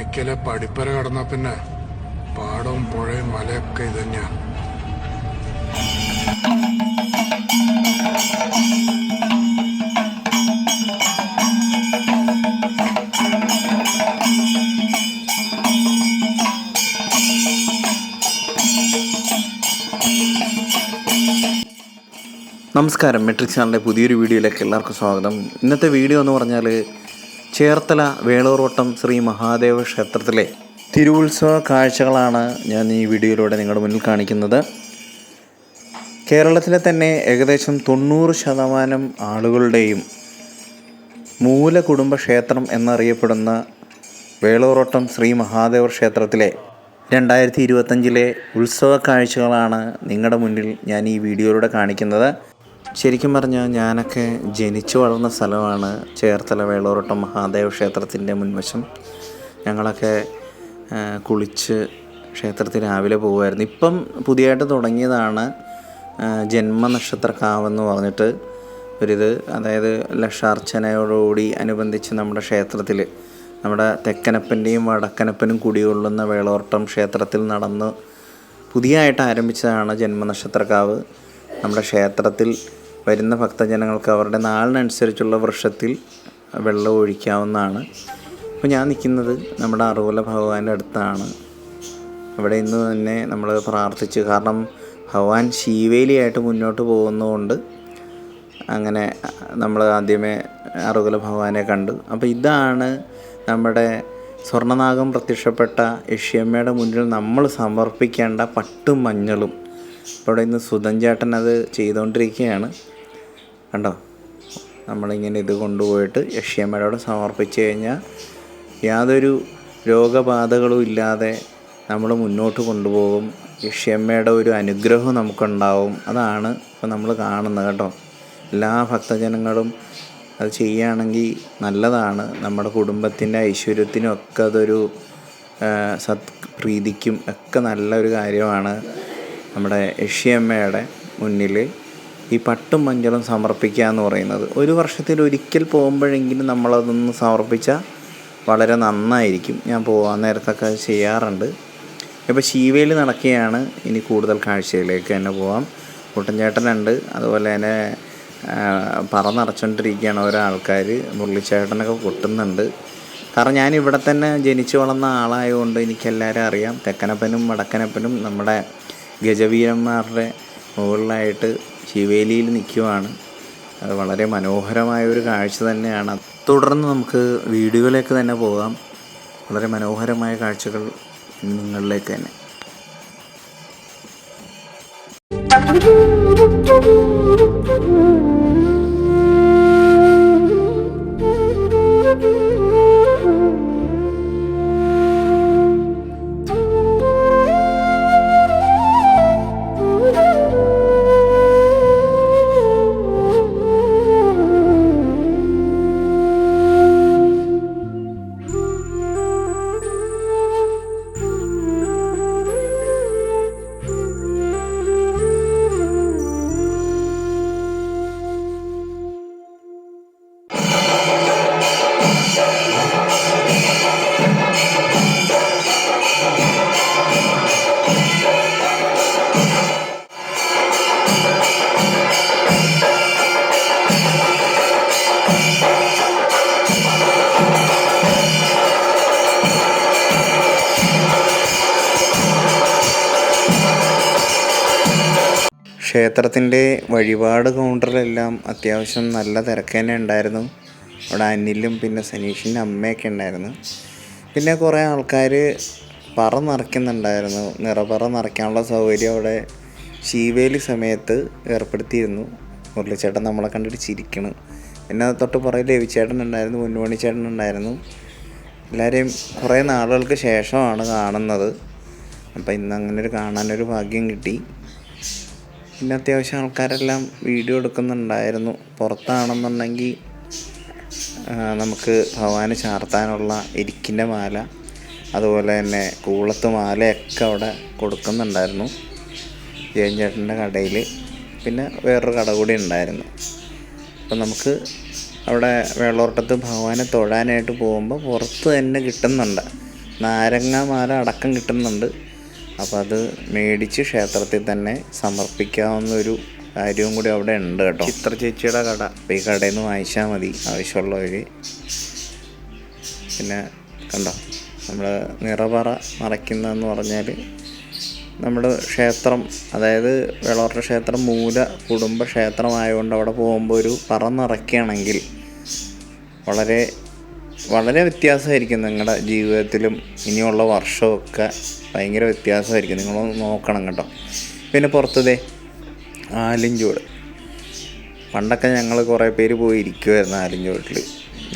പനയ്ക്കലെ പടിപ്പര കടന്ന പിന്നെ? പാടവും പുഴയും മലയൊക്കെ ഇതന്നെയാ. നമസ്കാരം. മെട്രിക് ചാനലിന്റെ പുതിയൊരു വീഡിയോയിലേക്ക് എല്ലാവർക്കും സ്വാഗതം. ഇന്നത്തെ വീഡിയോ എന്ന് പറഞ്ഞാൽ ചേർത്തല വേളൂർവട്ടം ശ്രീ മഹാദേവ ക്ഷേത്രത്തിലെ തിരുവുത്സവ കാഴ്ചകളാണ് ഞാൻ ഈ വീഡിയോയിലൂടെ നിങ്ങളുടെ മുന്നിൽ കാണിക്കുന്നത്. കേരളത്തിലെ തന്നെ ഏകദേശം തൊണ്ണൂറ് ശതമാനം ആളുകളുടെയും മൂല കുടുംബ ക്ഷേത്രം എന്നറിയപ്പെടുന്ന വേളൂർവട്ടം ശ്രീ മഹാദേവ ക്ഷേത്രത്തിലെ രണ്ടായിരത്തി ഇരുപത്തഞ്ചിലെ ഉത്സവ കാഴ്ചകളാണ് നിങ്ങളുടെ മുന്നിൽ ഞാൻ ഈ വീഡിയോയിലൂടെ കാണിക്കുന്നത്. ശരിക്കും പറഞ്ഞാൽ ഞാനൊക്കെ ജനിച്ചു വളർന്ന സ്ഥലമാണ് ചേർത്തല വേളൂർവട്ടം മഹാദേവ ക്ഷേത്രത്തിന്റെ മുൻവശം. ഞങ്ങളൊക്കെ കുളിച്ച് ക്ഷേത്രത്തിൽ രാവിലെ പോകുമായിരുന്നു. ഇപ്പം പുതിയതായിട്ട് തുടങ്ങിയതാണ് ജന്മനക്ഷത്രക്കാവെന്ന് പറഞ്ഞിട്ട് ഒരിത്. അതായത് ലക്ഷാർച്ചനയോടുകൂടി അനുബന്ധിച്ച് നമ്മുടെ ക്ഷേത്രത്തിൽ നമ്മുടെ തെക്കനപ്പന്റെയും വടക്കനപ്പനും കുടികൊള്ളുന്ന വേളോർട്ടം ക്ഷേത്രത്തിൽ നടന്ന് പുതിയതായിട്ട് ആരംഭിച്ചതാണ് ജന്മനക്ഷത്രക്കാവ്. നമ്മുടെ ക്ഷേത്രത്തിൽ വരുന്ന ഭക്തജനങ്ങൾക്ക് അവരുടെ നാളിനനുസരിച്ചുള്ള വൃക്ഷത്തിൽ വെള്ളം ഒഴിക്കാവുന്നതാണ്. അപ്പോൾ ഞാൻ നിൽക്കുന്നത് നമ്മുടെ അറുവല ഭഗവാന്റെ അടുത്താണ്. അവിടെ ഇന്ന് തന്നെ നമ്മൾ പ്രാർത്ഥിച്ച്. കാരണം ഭഗവാൻ ശീവേലിയായിട്ട് മുന്നോട്ട് പോകുന്നതുകൊണ്ട് അങ്ങനെ നമ്മൾ ആദ്യമേ അറുകല ഭഗവാനെ കണ്ടു. അപ്പോൾ ഇതാണ് നമ്മുടെ സ്വർണനാഗം പ്രത്യക്ഷപ്പെട്ട യഷ്യമ്മയുടെ മുന്നിൽ നമ്മൾ സമർപ്പിക്കേണ്ട പട്ടും മഞ്ഞളും അവിടെ ഇന്ന് സുധൻ ചേട്ടൻ അത് ചെയ്തുകൊണ്ടിരിക്കുകയാണ്. കണ്ടോ? നമ്മളിങ്ങനെ ഇത് കൊണ്ടുപോയിട്ട് യക്ഷിയമ്മയോട് സമർപ്പിച്ച് കഴിഞ്ഞാൽ യാതൊരു രോഗബാധകളും ഇല്ലാതെ നമ്മൾ മുന്നോട്ട് കൊണ്ടുപോകും. യക്ഷിയമ്മയുടെ ഒരു അനുഗ്രഹം നമുക്കുണ്ടാവും. അതാണ് ഇപ്പോൾ നമ്മൾ കാണുന്നത് കേട്ടോ. എല്ലാ ഭക്തജനങ്ങളും അത് ചെയ്യുകയാണെങ്കിൽ നല്ലതാണ്. നമ്മുടെ കുടുംബത്തിന്റെ ഐശ്വര്യത്തിനും ഒക്കെ അതൊരു ആ, സത് പ്രീതിക്കും ഒക്കെ നല്ലൊരു കാര്യമാണ് നമ്മുടെ യക്ഷിയമ്മയുടെ മുന്നിൽ. ഈ പട്ടും മഞ്ഞളും സമർപ്പിക്കുക എന്ന് പറയുന്നത്. ഒരു വർഷത്തിൽ ഒരിക്കൽ പോകുമ്പോഴെങ്കിലും നമ്മളതൊന്ന് സമർപ്പിച്ചാൽ വളരെ നന്നായിരിക്കും. ഞാൻ പോകാൻ നേരത്തൊക്കെ ചെയ്യാറുണ്ട്. ഇപ്പോൾ ശീവേലി നടക്കുകയാണ്. ഇനി കൂടുതൽ കാഴ്ചയിലേക്ക് തന്നെ പോവാം. കുട്ടൻചേട്ടനുണ്ട്. അതുപോലെ തന്നെ ആ, പറ നിറച്ചുകൊണ്ടിരിക്കുകയാണ് ഓരോ ആൾക്കാർ മുരളിച്ചേട്ടനൊക്കെ കൊട്ടുന്നുണ്ട്. കാരണം ഞാൻ ഇവിടെ തന്നെ ജനിച്ചു വളർന്ന ആളായതുകൊണ്ട് എനിക്കെല്ലാവരും അറിയാം. തെക്കനപ്പനും വടക്കനപ്പനും നമ്മുടെ ഗജവീരന്മാരുടെ മുകളിലായിട്ട് ശിവേലിയിൽ നിൽക്കുവാണ്. അത് വളരെ മനോഹരമായ ഒരു കാഴ്ച തന്നെയാണ്. തുടർന്ന് നമുക്ക് വീടുകളിലേക്ക് തന്നെ പോകാം. വളരെ മനോഹരമായ കാഴ്ചകൾ നിങ്ങളിലേക്ക് തന്നെ. ക്ഷേത്രത്തിന്റെ വഴിപാട് കൗണ്ടറിലെല്ലാം അത്യാവശ്യം നല്ല തിരക്ക് തന്നെ ഉണ്ടായിരുന്നു. അവിടെ അനിലും പിന്നെ സനീഷിന്റെ അമ്മയൊക്കെ ഉണ്ടായിരുന്നു. പിന്നെ കുറേ ആൾക്കാർ പറ നിറയ്ക്കുന്നുണ്ടായിരുന്നു. നിറപറ നിറയ്ക്കാനുള്ള സൗകര്യം അവിടെ ശീവേലി സമയത്ത് ഏർപ്പെടുത്തിയിരുന്നു. മുരളിച്ചേട്ടൻ നമ്മളെ കണ്ടിട്ട് ചിരിക്കണം. പിന്നെ തൊട്ട് പുറകിൽ രവിച്ചേട്ടൻ ഉണ്ടായിരുന്നു മുന്നുമണി ചേട്ടൻ ഉണ്ടായിരുന്നു. എല്ലാവരെയും കുറേ നാളുകൾക്ക് ശേഷമാണ് കാണുന്നത്. അപ്പോൾ ഇന്ന് അങ്ങനെ ഒരു കാണാനൊരു ഭാഗ്യം കിട്ടി. പിന്നെ അത്യാവശ്യം ആൾക്കാരെല്ലാം വീഡിയോ എടുക്കുന്നുണ്ടായിരുന്നു. പുറത്താണെന്നുണ്ടെങ്കിൽ നമുക്ക് ഭഗവാന് ചാർത്താനുള്ള ഇരിക്കിന്റെ മാല അതുപോലെ തന്നെ കൂളത്ത് മാലയൊക്കെ അവിടെ കൊടുക്കുന്നുണ്ടായിരുന്നു. ജയൻ ചേട്ടന്റെ കടയിൽ പിന്നെ വേറൊരു കട കൂടി ഉണ്ടായിരുന്നു. അപ്പം നമുക്ക് അവിടെ വെള്ളോട്ടത്ത് ഭവാനെ തൊഴാനായിട്ട് പോകുമ്പോൾ പുറത്ത് തന്നെ കിട്ടുന്നുണ്ട്. നാരങ്ങ മാല അടക്കം കിട്ടുന്നുണ്ട്. അപ്പോൾ അത് മേടിച്ച് ക്ഷേത്രത്തിൽ തന്നെ സമർപ്പിക്കാവുന്ന ഒരു കാര്യവും കൂടി അവിടെ ഉണ്ട് കേട്ടോ. ചിത്ര ചേച്ചിയുടെ കട. അപ്പോൾ ഈ കടയിൽ നിന്ന് വാങ്ങിച്ചാൽ മതി ആവശ്യമുള്ളവർ പിന്നെ കണ്ടോ നമ്മൾ നിറപറ മറയ്ക്കുന്നതെന്ന് പറഞ്ഞാൽ നമ്മൾ ക്ഷേത്രം അതായത് വെളോറ ക്ഷേത്രം മൂല കുടുംബ ക്ഷേത്രമായതുകൊണ്ട് അവിടെ പോകുമ്പോൾ ഒരു പറ നിറയ്ക്കുകയാണെങ്കിൽ വളരെ വളരെ വ്യത്യാസമായിരിക്കും നിങ്ങളുടെ ജീവിതത്തിലും ഇനിയുള്ള വർഷമൊക്കെ ഭയങ്കര വ്യത്യാസമായിരിക്കും. നിങ്ങളൊന്ന് നോക്കണം കേട്ടോ. പിന്നെ പുറത്തതേ ആലിഞ്ചോട് പണ്ടൊക്കെ ഞങ്ങൾ കുറേ പേര് പോയി ഇരിക്കുമായിരുന്നു ആലിഞ്ചോട്ടിൽ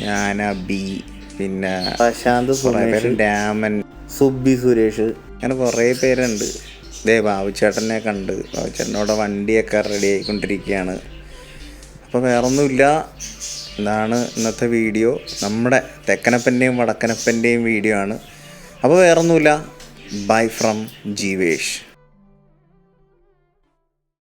ഞാൻ അബി പിന്നെ പ്രശാന്ത് സുരേഷ് രാമൻ. സുബി സുരേഷ്. അങ്ങനെ കുറേ പേരുണ്ട്. ഇതേ ബാബുച്ചേട്ടനെ കണ്ട്. ബാബുച്ചേട്ടനോടെ വണ്ടിയൊക്കെ റെഡി ആയിക്കൊണ്ടിരിക്കുകയാണ്. അപ്പോൾ വേറൊന്നുമില്ല. ഇതാണ് ഇന്നത്തെ വീഡിയോ. നമ്മുടെ തെക്കനപ്പന്റെയും വടക്കനപ്പന്റെയും വീഡിയോ ആണ്. അപ്പോൾ വേറൊന്നുമില്ല. Bye from Jeevesh